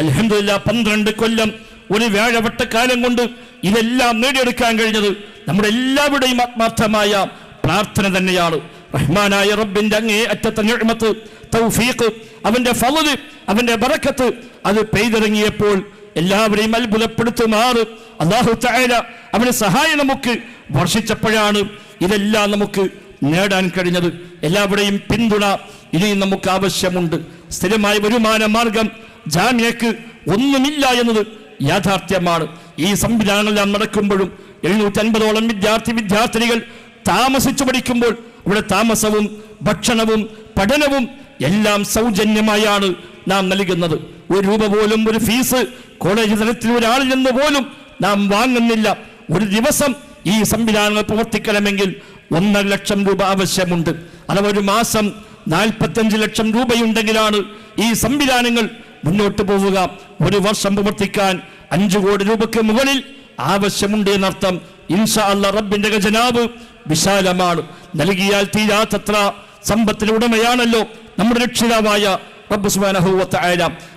അലഹമില്ല പന്ത്രണ്ട് കൊല്ലം ഒരു വ്യാഴവട്ടക്കാലം കൊണ്ട് ഇതെല്ലാം നേടിയെടുക്കാൻ കഴിഞ്ഞത് നമ്മുടെ എല്ലാവരുടെയും ആത്മാർത്ഥമായ പ്രാർത്ഥന തന്നെയാണ്. റഹ്മാനായ റബ്ബിന്റെ അങ്ങേ അറ്റത്തെ നിഅ്മത്ത് തൗഫീഖ് അവന്റെ ഫലത് അവന്റെ ബറക്കത്ത് അത് പെയ്തിറങ്ങിയപ്പോൾ എല്ലാവരെയും അത്ഭുതപ്പെടുത്തുമാറ്. അള്ളാഹു തആല അവന് സഹായം നമുക്ക് വർഷിച്ചപ്പോഴാണ് ഇതെല്ലാം നമുക്ക് നേടാൻ കഴിഞ്ഞത്. എല്ലാവരുടെയും പിന്തുണ ഇനിയും നമുക്ക് ആവശ്യമുണ്ട്. സ്ഥിരമായ വരുമാന മാർഗം ജാമ്യക്ക് ഒന്നുമില്ല എന്നത് യാഥാർത്ഥ്യമാണ്. ഈ സംവിധാനങ്ങളെല്ലാം നടക്കുമ്പോഴും എഴുന്നൂറ്റി അൻപതോളം വിദ്യാർത്ഥി വിദ്യാർത്ഥിനികൾ താമസിച്ചു പഠിക്കുമ്പോൾ ഇവിടെ താമസവും ഭക്ഷണവും പഠനവും എല്ലാം സൗജന്യമായാണ് നാം നൽകുന്നത്. ഒരു രൂപ പോലും ഒരു ഫീസ് കോളേജ് തലത്തിൽ ഒരാളിൽ നിന്ന് പോലും നാം വാങ്ങുന്നില്ല. ഒരു ദിവസം ഈ സംവിധാനങ്ങൾ പ്രവർത്തിക്കണമെങ്കിൽ ഒന്നര ലക്ഷം രൂപ ആവശ്യമുണ്ട്. അഥവാ ഒരു മാസം നാൽപ്പത്തഞ്ച് ലക്ഷം രൂപയുണ്ടെങ്കിലാണ് ഈ സംവിധാനങ്ങൾ മുന്നോട്ട് പോവുക. ഒരു വർഷം പ്രവർത്തിക്കാൻ അഞ്ചു കോടി രൂപയ്ക്ക് മുകളിൽ ആവശ്യമുണ്ട് എന്നർത്ഥം. ഇൻഷാ അല്ല റബ്ബിന്റെ ഖജനാവ് വിശാലമാണ്. നൽകിയാൽ തീരാത്തത്ര സമ്പത്തിന് ഉടമയാണല്ലോ നമ്മുടെ രക്ഷിതാവായ റബ്ബ്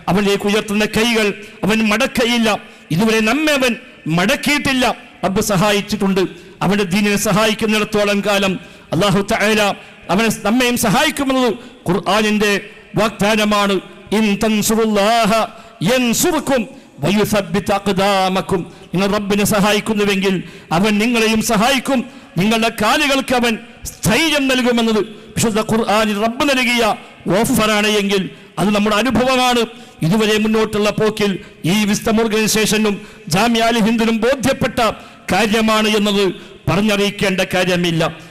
അവനിലേക്ക് ഉയർത്തുന്ന കൈകൾ അവൻ മടക്കയില്ല. ഇതുവരെ നമ്മെ അവൻ മടക്കിയിട്ടില്ല. റബ്ബ് സഹായിച്ചിട്ടുണ്ട്. അവന്റെ ദീനിനെ സഹായിക്കുന്നിടത്തോളം കാലം അള്ളാഹു തആല അവനെ നമ്മയും സഹായിക്കുമെന്നത് ഖുർആാനിന്റെ വാഗ്ദാനമാണ്. റബ്ബിനെ സഹായിക്കുന്നുവെങ്കിൽ അവൻ നിങ്ങളെയും സഹായിക്കും. നിങ്ങളുടെ കാലുകൾക്ക് അവൻ സ്ഥൈര്യം നൽകുമെന്നത് വിശുദ്ധ ഖുർആാനിൽ റബ്ബ് നൽകിയ ഓഫറാണ് എങ്കിൽ അത് നമ്മുടെ അനുഭവമാണ്. ഇതുവരെ മുന്നോട്ടുള്ള പോക്കിൽ ഈ വിസ്തം ഓർഗനൈസേഷനും ജാമ്യാലി ഹിന്ദുനും ബോധ്യപ്പെട്ട കാര്യമാണ് എന്നത് പറഞ്ഞറിയിക്കേണ്ട കാര്യമില്ല.